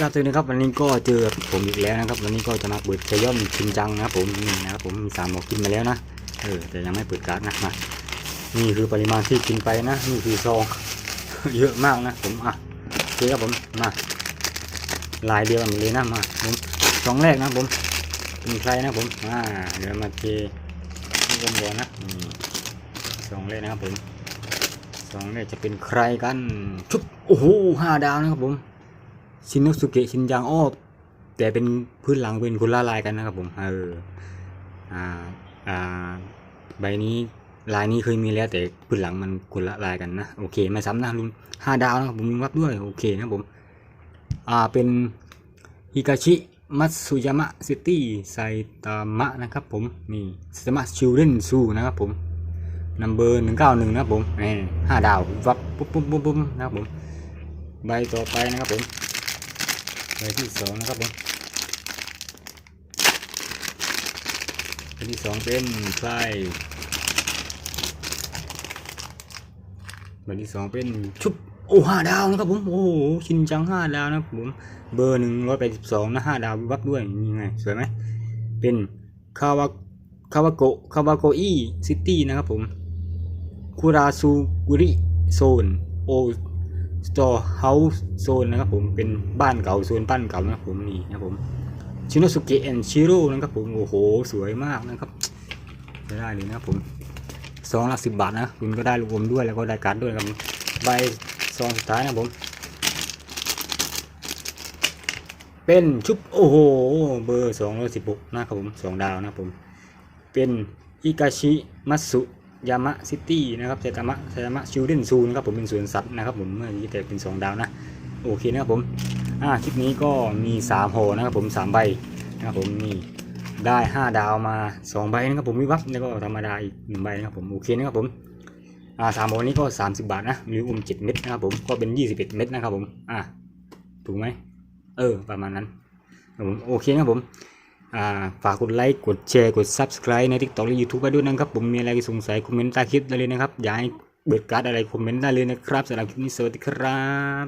ครับสวัสดีครับวันนี้ก็เจอผมอีกแล้วนะครับวันนี้ก็จะมาเปิดชย่อมชินจังนะครับผมนี่นะครับผมมีสามหมอกกินมาแล้วนะเออแต่ยังไม่เปิดการ์ดนะมานี่คือปริมาณที่กินไปนะนี่คือซองเยอะมากนะผมอะโอเคครับผมมาลายเดียวกันเลยนะมาผมซองแรกนะผมเป็นใครนะผมอ่าเดี๋ยวมาเทนี่กันก่อนนะนี่ซองแรกนะครับผมซองแรกจะเป็นใครกันชุบโอ้โหห้าดาวนะครับผม ชินโนสุเกะชินจังอ้อแต่เป็นพื้นหลังเป็นคนละลายกันนะครับผมเอออ่าอ่าใบนี้ลายนี้เคยมีแล้วแต่พื้นหลังมันคนละลายกันนะโอเคไม่ซ้ำนะลุงห้าดาวนะครับผมลุงรับด้วยโอเคนะผมอ่าเป็นฮิกาชิมัตสุยามะซิตี้ไซตามะนะครับผมนี่ไซตามะชิลเดนซูนะครับผมนัมเบอร์หนึ่งเก้าหนึ่งนะครับผมนี่ห้าดาววับปุ๊บปุ๊บปุ๊บปุ๊บนะครับผมใบต่อไปนะครับผม ใบที่สองนะครับผมใบที่สองเป็นใครใบที่สองเป็นชุบโอ้ห้าดาวนะครับผมโอ้โหชินจังห้าดาวนะครับผมเบอร์หนึ่งร้อยแปดสิบสองนะห้าดาววิวับด้วยนี่ไงสวยไหมเป็นคาวาคาวาโกคาวาโกอีซิตี้นะครับผมคุราซูกุริโซนโอ สตอร์เฮาส์โซนนะครับผมเป็นบ้านเก่าโซนบ้านเก่านะครับผมนี่นะครับผมชิโนสุเกะแอนชิโร่นะครับผมโอ้โหสวยมากนะครับได้เลยนะครับผมซองละสิบบาทนะคุณก็ได้ลูกอมด้วยแล้วก็ได้การ์ดด้วยครับใบซองสุดท้ายนะผม เป็นชุบโอ้โหเบอร์สองร้อยสิบหกนะครับผมสองดาวนะครับผม เป็นอิกาชิมัตสุ ยามะซิตี้นะครับไซตามะไซตามะชิลเดนซูนะครับผมเป็นสวนสัตว์นะครับผมเมื่อกี้แต่เป็น 2 ดาวนะ โอเคนะครับผม อ่าคลิปนี้ก็มี3โหนะครับผม3ใบนะครับผมนี่ได้ 5 ดาวมา 2 ใบนะครับผมวิวับแล้วก็ธรรมดาอีก1ใบนะครับผมโอเคนะครับผมอ่าสามโหนี้ก็ 30 บาทนะมีอุ้ม7เม็ดนะครับผมก็เป็น 21 เม็ดนะครับผมอ่าถูกไหมเออประมาณนั้นครับผมโอเคนะครับผม ฝากกดไลค์ กดแชร์ กด Subscribe ใน TikTok และ YouTube ไปด้วยนะครับ ผมมีอะไรสงสัย คอมเมนต์ใต้คลิปได้เลยนะครับ อยากให้เบิดการ์ดอะไร คอมเมนต์ได้เลยนะครับสำหรับคลิปนี้สวัสดีครับ